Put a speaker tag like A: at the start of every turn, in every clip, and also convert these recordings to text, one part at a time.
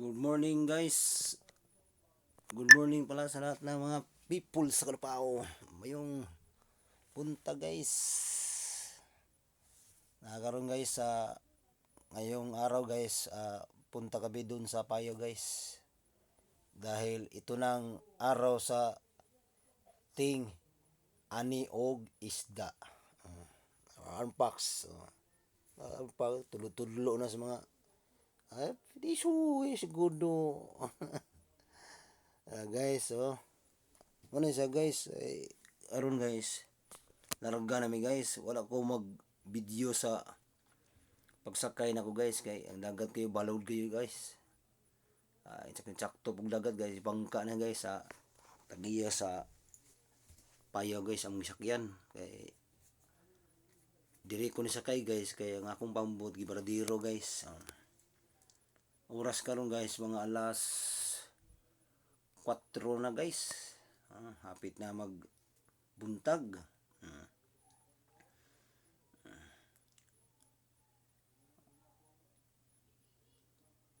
A: Good morning guys. Good morning pala sa lahat ng mga people sa Kalapao. Mayong punta guys. Nagkaroon guys sa ngayong araw guys, ah, punta kami dun sa Payo guys. Dahil ito nang araw sa ting ani og isda. Uh, unbox. Uh, unbox, tulo-tulo na sa mga ay, di suwi siguro. Ah, guys, oh. Ano siya guys? Ay, aron guys. Larga nami guys. Wala ko mag video sa pagsakay nako guys kay ang dagat kayo balod kayo guys. Ah, uh, sakto pag dagat guys, bangka na guys sa tagiya sa payo guys ang misakyan kay diri ko ni sakay guys kay ang akong pambot gibaradiro guys. Uh, oras karon guys mga alas 4 na guys. Ah, hapit na mag buntag ah.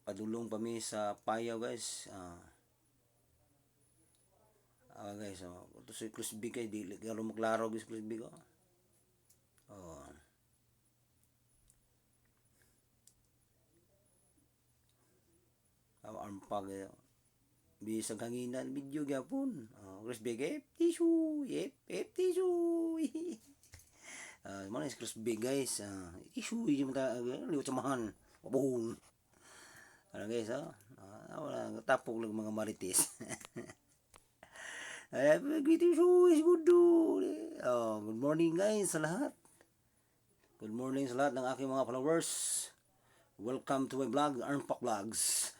A: padulong pa mi sa payaw guys. Ah. Ah, guys oh ito si Clusby kay dili karo maklaro guys Clusby ko oh ang armpag eh. bisag hanginan video gyapon. Oh Chris Big eh tissue yep yep tissue ah uh, man is Chris Big guys ah issue yung ta liwat samahan pabuhon ano guys oh ah, wala tapok lang mga marites. Greeting show is good oh good morning guys sa lahat. Good morning sa lahat ng aking mga followers. Welcome to my vlog Armpak Vlogs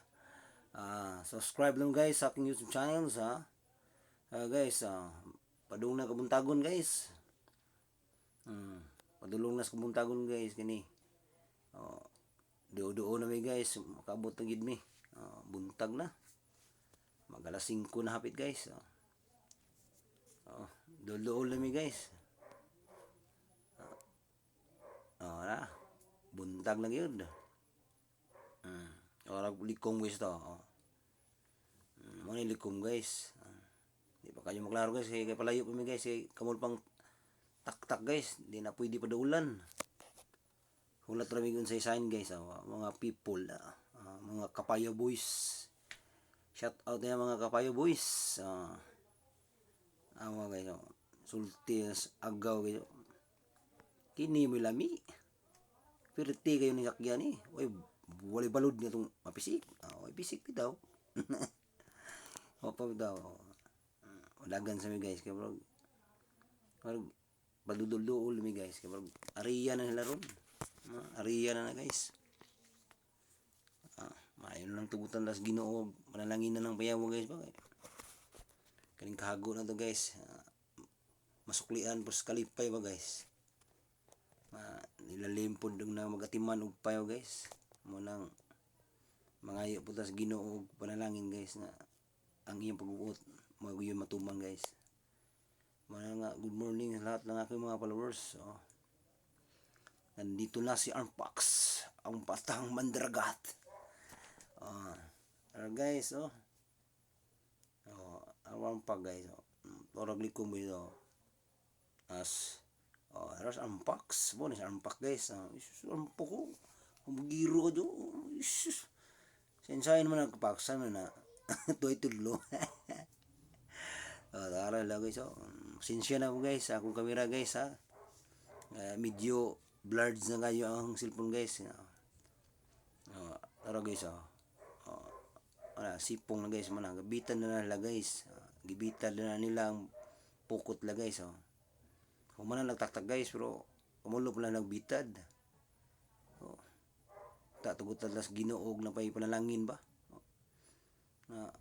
A: Ah, subscribe lang guys sa aking YouTube channel sa uh, guys, ah, padung na kabuntagon guys. Hmm, padulong na sa kabuntagon guys kini. Oh, duo-duo na mi guys, makabot na gid mi. Oh, buntag na. Magalas 5 na hapit guys. Oh, oh duo-duo na mi guys. Oh, oh na. Buntag na gyud. Hmm. Orang likom guys to. Oh. Mo ni likom guys. Di pa kayo maklaro guys kay palayo pa mi guys kay kamol pang tak-tak guys. Di na pwede pa daulan. Hulat ra mi sa sign guys oh. mga people uh, mga kapayo boys. Shout out na mga kapayo boys. Uh, uh, mga guys oh. Sultis agaw guys. Kini mo lami. Pirti kayo ni sakyan ni. Eh. Oy, wala balod niya itong mapisik. Oh, pisik pi daw. o pa daw. Walagan sa mi guys kay bro. Parang baludul-duol mi guys kay bro. Ariya na nila ron. Uh, ariya na na guys. Ah, mayon lang tugutan las Ginoo manalangin na ng payaw guys ba. Kaning kahago na to guys. Masuklian pos kalipay ba guys. Uh, nilalim po na magatiman og payaw guys mo nang mangayo po tas Ginoo panalangin guys na ang iyong pagbuot magayon matuman guys. Mga nga good morning lahat ng aking mga followers oh. nandito na si Armpax ang patang mandragat. Oh. Uh, guys oh. Oh Armpax guys oh. Orag likom ito as oh eras Armpax. Mo ni Armpax guys oh. Armpax ko Kumagiro ka do. Isus. Sensayan naman nagpaksa mo na. Tuay tulo. oh, tara lang guys. Oh. Sinsya na ako guys. Akong kamera guys ha. Uh, medyo blurred na kayo ang cellphone guys. Oh, tara guys oh. oh. Wala, sipong na guys. Mana, gabitan na nila guys. Uh, gibitan na nila ang pukot la guys. Oh. Kung man nagtaktak guys pero kumulo pala nagbitad. Oh tatugutan tas ginuog na pay panalangin ba? Na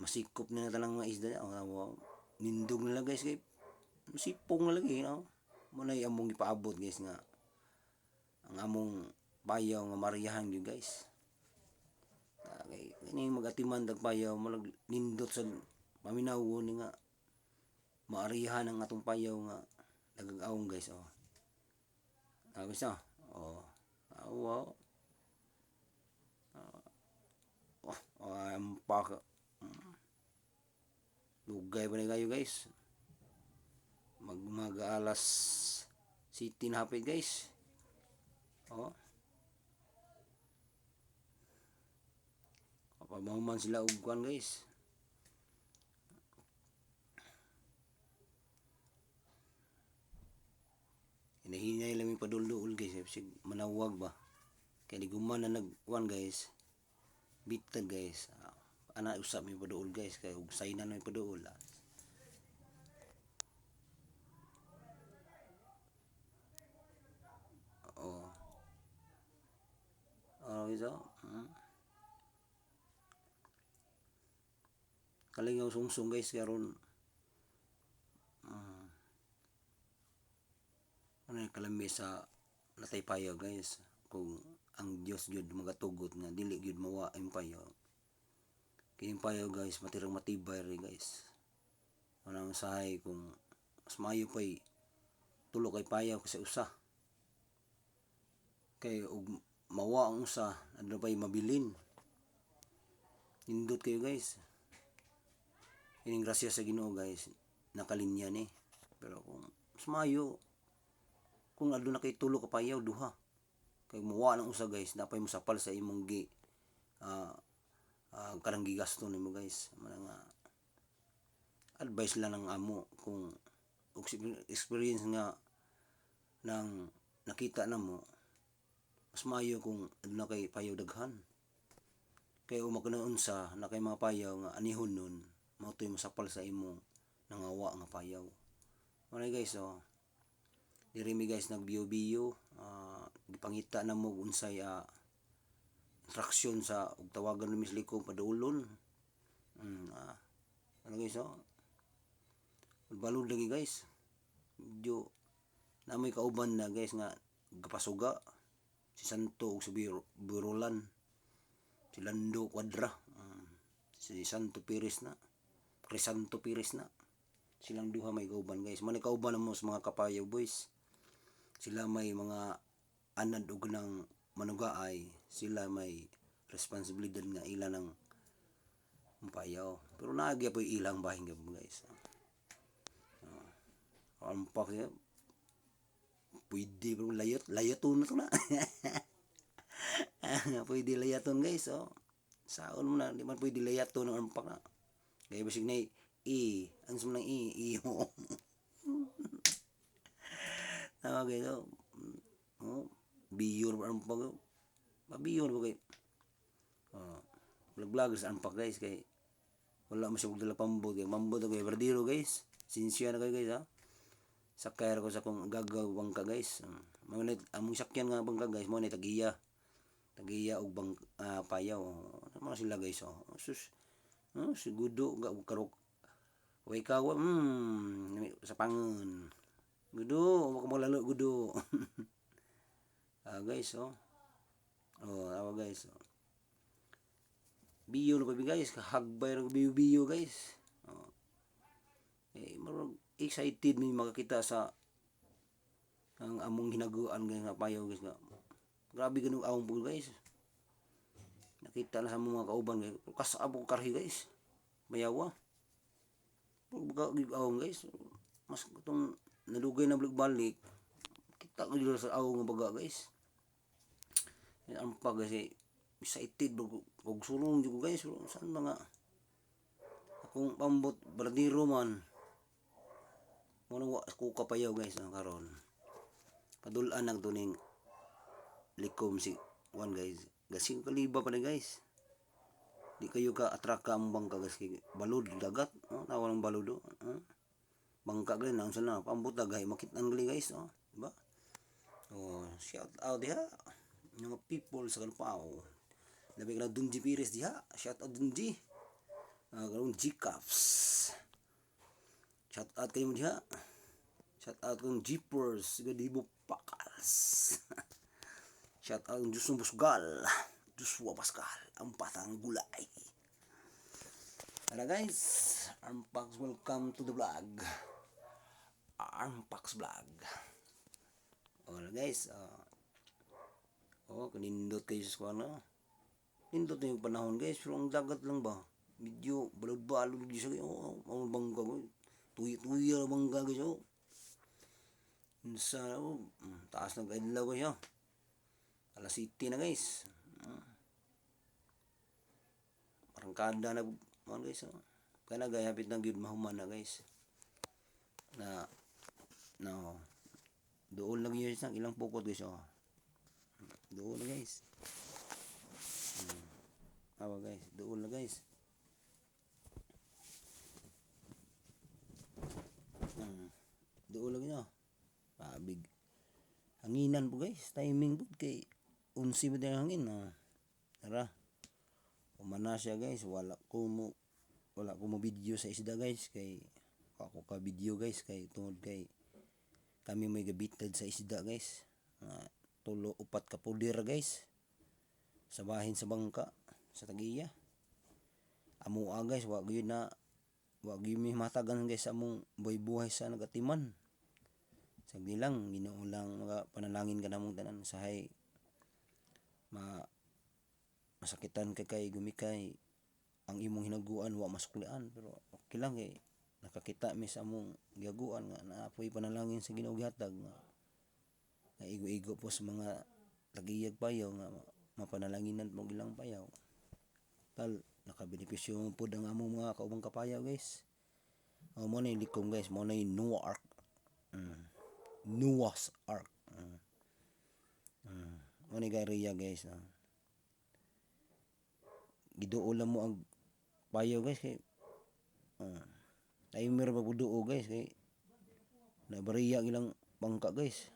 A: masikop na talang mga isda oh, wow. nindog nila guys kay masipong na lagi no? Mo na among ipaabot guys nga ang among bayaw nga mariyahan gyud guys. Kay kini magatiman dag payaw malag nindot sa paminaw ni nga maarihan ang atong payaw nga nagagaong guys oh. Ah guys oh oh wow ampak lugay pa kayo guys. Mag mag alas city na hapit guys. Oh. Kapamahuman sila og kuan guys. Hinahinay lang yung padulduol guys. Manawag ba? Kaya di guman na nagkuan guys bitad guys Ah, ana usap mi paduol guys kay ug saynan na mi paduol ah. oh oh iso hmm. kalingaw sungsong guys karon hmm. ano yung kalami sa natay payo guys kung ang Dios jud magatugot nga dili ang payo. Kining guys matirang matibay ri guys. Anang sahay kung mas maayo pay tulo kay payaw kasi usa. Kay og mawa ang usa adto pay mabilin. Nindot kayo guys. Ining grasya sa Ginoo guys. Nakalinya ni. Pero kung mas maayo kung adto na kay tulo ka payaw duha. Kay mawa ng usa guys napay mo sapal sa imong gi ah uh, karang gigasto nimo guys. Mga advice lang ng amo kung experience nga nang nakita na mo mas maayo kung adto na kay payaw daghan. Kay o magkanoon sa na kay mga payaw nga anihon nun mao toy masapal sa imo nangawa nga payaw. Ano guys oh. Diri mi guys nagbiyo-biyo uh, gipangita na mo unsay uh, instruction sa ug tawagan ni Miss Liko padulon. Mm, uh, ano guys oh? Balod lagi guys. Medyo na may kauban na guys nga gapasuga. Si Santo ug si Biro, Birolan si Lando Quadra um, si Santo Pires na. Crisanto Pires na. Silang duha may kauban guys. Man kauban mo sa mga kapayaw boys. Sila may mga anad ug ng manugaay sila may responsibilidad nga ila ng payaw pero naagya po ilang bahin ka guys uh, ampak ya pwede bro layot layoton na to na. Pwede layaton guys oh. Saon mo na di man pwede layaton ng ampak na. Kaya basig na i ang sum ng i i mo Tama kayo. Oh, biyor ba ang pag Mabiyon ba kay Oh, vlog-vloggers ang pag guys kay wala mo siya dala pambot kay mambot kay bardiro guys. Sinsya na kayo guys ha. Sakay ko sa kong gagaw bangka guys. Mga net among sakyan nga bangka guys mo ni tagiya. Tagiya og bang uh, payaw. Ano sila guys oh. Sus. Oh, sigudo ga karok. Way ka hmm, sa pangon. Gudo, mo mo lalo gudo. ah guys, oh. Oh, awa guys. Oh. Biyo na pa guys, hagbay ng biyo biyo guys. Oh. Eh, marag excited mi makakita sa ang among hinaguan nga payaw guys nga. Grabe ganung awong po guys. Nakita na sa mga kauban guys. Kasabo karhi guys. Bayawa. Pag awong guys. Mas itong nalugay na balik kita ko sa aw nga baga guys ang pag kasi excited bro og sulong jud guys saan mga akong pambot bardiro man. Mo wa ko kapayaw guys ang karon. Padulan ang tuning likom si one guys. Gasing kaliba pa na guys. Di kayo ka atraka ang bangka guys balod dagat. No? tawa ng balodo huh? bangka gali na? Sana pambot dagay makitan gali guys oh. Diba oh shout out diha mga people sa Kalpao labi ka Dunji Pires diha. Shout out Dunji uh, karong G-Cups. Shout out kayo mo diha. Shout out kong Jeepers Gadibo Pakals. Shout out kong Diyos Busgal. Joshua Pascal ang patang gulay. Tara guys, Armpax, welcome to the vlog. Armpax vlog. O guys, uh, oh, kanindot kayo sa ano. Nindot na yung panahon guys, pero ang dagat lang ba? Medyo balod-balod guys. Oo, oh, ang bangka ko. Tuya-tuya ang bangka guys. Oh. Sa, oh, taas ng kaidlaw guys. Oh. Alas City na guys. Ah. Arangkada na mga guys. Oh. Kaya nagayapit ng gyud mahuman na guys. Na, no, doon lang yun sa ilang pukot guys. Oh. Doon na guys. Hmm. Awa guys, doon na guys. Hmm. Doon lang yun. Pabig. Hanginan po guys. Timing po kay unsi ba yung hangin. Oh. Tara. Umana siya guys. Wala ko mo wala ko mo video sa isda guys kay ako ka video guys kay tungod kay kami may gabitad sa isda guys. Uh, tulo upat ka pulir guys. Sa bahin sa bangka sa tagiya. Amo guys, wa gyud na wa gyud mi matagan guys among buhay-buhay sa nagatiman. Sagdi lang Ginoo lang mga panalangin ka namong tanan sa hay ma masakitan kay kay gumikay ang imong hinaguan wa masuklian pero okay lang kay nakakita mi sa among giaguan nga naapoy panalangin sa Ginoo gihatag nga nga igo-igo po sa mga tagiyag payaw nga mapanalanginan mo ilang payaw tal nakabenepisyo mo po ang among mga kaubang kapayaw guys oh, mo na yung likom guys mo na yung Noah Ark mm. Noah's Ark mm. Mm. mo na yung guys ah. giduo lang mo ang payaw guys kay ah. timer ba po duo guys kay nabariya ilang bangka guys